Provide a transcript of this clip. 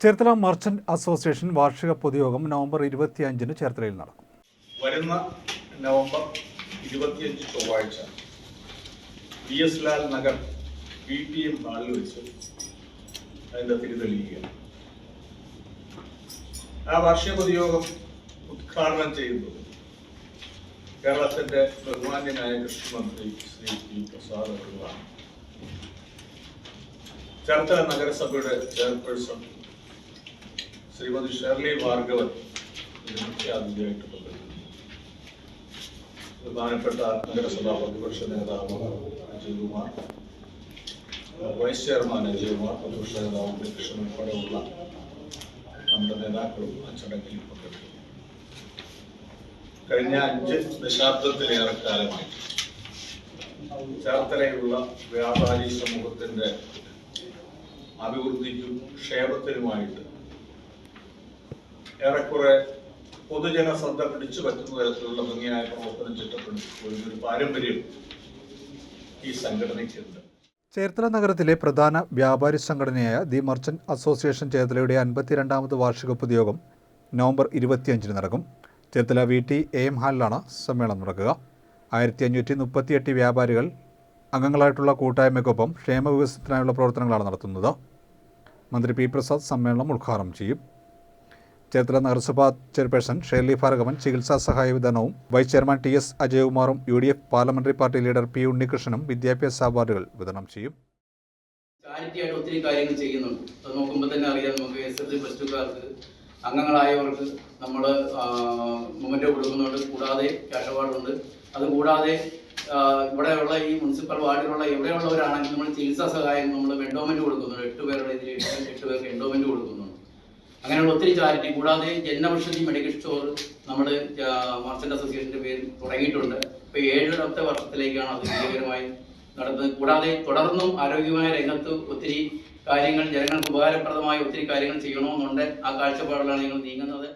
Cherthala merchant association വാർഷിക പൊതുയോഗം November ഇരുപത്തിയഞ്ചിന് ചേർത്തലയിൽ നടക്കും. വരുന്ന നവംബർ ഇരുപത്തിയഞ്ച് ചൊവ്വാഴ്ച P S Lal Nagar P T M ഹാളിൽ വെച്ച് അതിന്റെ തിരിതെളിയുക ആ വാർഷിക പൊതുയോഗം ഉദ്ഘാടനം ചെയ്യുന്നത് കേരളത്തിന്റെ ബഹുമാന്യനായ കൃഷിമന്ത്രി ശ്രീ പി പ്രസാദ് അഗർവാൾ ചേർത്തല നഗരസഭയുടെ ചെയർപേഴ്സൺ ശ്രീമതി ഷെർലി ഭാർഗവൻ മുഖ്യാതിഥിയായിട്ട് പങ്കെടുക്കുന്നു. നഗരസഭാ പ്രതിപക്ഷ നേതാവ് അജയ്കുമാർ വൈസ് ചെയർമാൻ അജയ്കുമാർ പ്രതിപക്ഷ നേതാവ് ഉണ്ണികൃഷ്ണൻ ഉൾപ്പെടെയുള്ള നമ്മുടെ നേതാക്കളും ആ ചടങ്ങിൽ പങ്കെടുത്തു കഴിഞ്ഞ അഞ്ച് ദശാബ്ദത്തിലേറെ കാലമായി ചേർത്തലയുള്ള വ്യാപാരി സമൂഹത്തിന്റെ അഭിവൃദ്ധിക്കും ക്ഷേമത്തിനുമായിട്ട് ഏറെക്കുറെ പൊതുജന ശ്രദ്ധ പിടിച്ചു പറ്റുന്ന തരത്തിലുള്ള ഭംഗിയായ പ്രവർത്തനം ചിട്ടപ്പെടുത്തി ഒരു പാരമ്പര്യം ഈ സംഘടനയ്ക്കുണ്ട്. ചേർത്തല നഗരത്തിലെ പ്രധാന വ്യാപാരി സംഘടനയായ ദി മർച്ചന്റ് അസോസിയേഷൻ ചേർത്തലയുടെ അൻപത്തിരണ്ടാമത് വാർഷിക പൊതുയോഗം നവംബർ ഇരുപത്തിയഞ്ചിന് നടക്കും. Cherthala V T A M ഹാളിലാണ് സമ്മേളനം നടക്കുക. ആയിരത്തി അഞ്ഞൂറ്റി മുപ്പത്തിയെട്ട് വ്യാപാരികൾ അംഗങ്ങളായിട്ടുള്ള കൂട്ടായ്മയ്ക്കൊപ്പം ക്ഷേമ വികസനത്തിനായുള്ള പ്രവർത്തനങ്ങളാണ് നടത്തുന്നത്. മന്ത്രി പി പ്രസാദ് സമ്മേളനം ഉദ്ഘാടനം ചെയ്യും. ചേർത്തല നഗരസഭാ ചെയർപേഴ്സൺ ഷേർലി ഭാർഗവൻ ചികിത്സാ സഹായ വിതരണവും vice chairman T S അജയകുമാറും U D F parliamentary party leader P ഉണ്ണികൃഷ്ണനും വിദ്യാഭ്യാസ അവാർഡുകൾ വിതരണം ചെയ്യും. ചാരിറ്റി ആയിട്ട് ഒത്തിരി കാര്യങ്ങൾ ചെയ്യുന്നുണ്ട്. അത് നോക്കുമ്പോൾ തന്നെ അറിയാം നമുക്ക് എസ് എൽ സി പ്ലസ് ടുക്കാർക്ക് അംഗങ്ങളായവർക്ക് നമ്മൾ മൊമെന്റോ കൊടുക്കുന്നുണ്ട് കൂടാതെ ക്യാഷ് അവാർഡുണ്ട് അതുകൂടാതെ ഇവിടെയുള്ള ഈ മുനിസിപ്പൽ വാർഡിലുള്ള എവിടെയുള്ളവരാണെങ്കിൽ നമ്മൾ ചികിത്സാ സഹായം നമ്മൾ എൻഡോമെന്റ് കൊടുക്കുന്നുണ്ട് എട്ട് പേരുടെ ഇതിൽ എട്ട് പേർക്ക് എൻഡോമെന്റ് കൊടുക്കുന്നുണ്ട് അങ്ങനെയുള്ള ഒത്തിരി ചാരിറ്റി കൂടാതെ ജനൌഷധി മെഡിക്കൽ സ്റ്റോർ നമ്മൾ മർച്ചന്റ് അസോസിയേഷന്റെ പേരിൽ തുടങ്ങിയിട്ടുണ്ട്. ഇപ്പൊ ഏഴാമത്തെ വർഷത്തിലേക്കാണ് അത് വിജയകരമായി നടത്തുന്നത് കൂടാതെ തുടർന്നും ആരോഗ്യമായ രംഗത്ത് ഒത്തിരി കാര്യങ്ങൾ ജനങ്ങൾക്ക് ഉപകാരപ്രദമായ ഒത്തിരി കാര്യങ്ങൾ ചെയ്യണമെന്നുണ്ട്. ആ കാഴ്ചപ്പാടിലാണ് ഞങ്ങൾ നീങ്ങുന്നത്.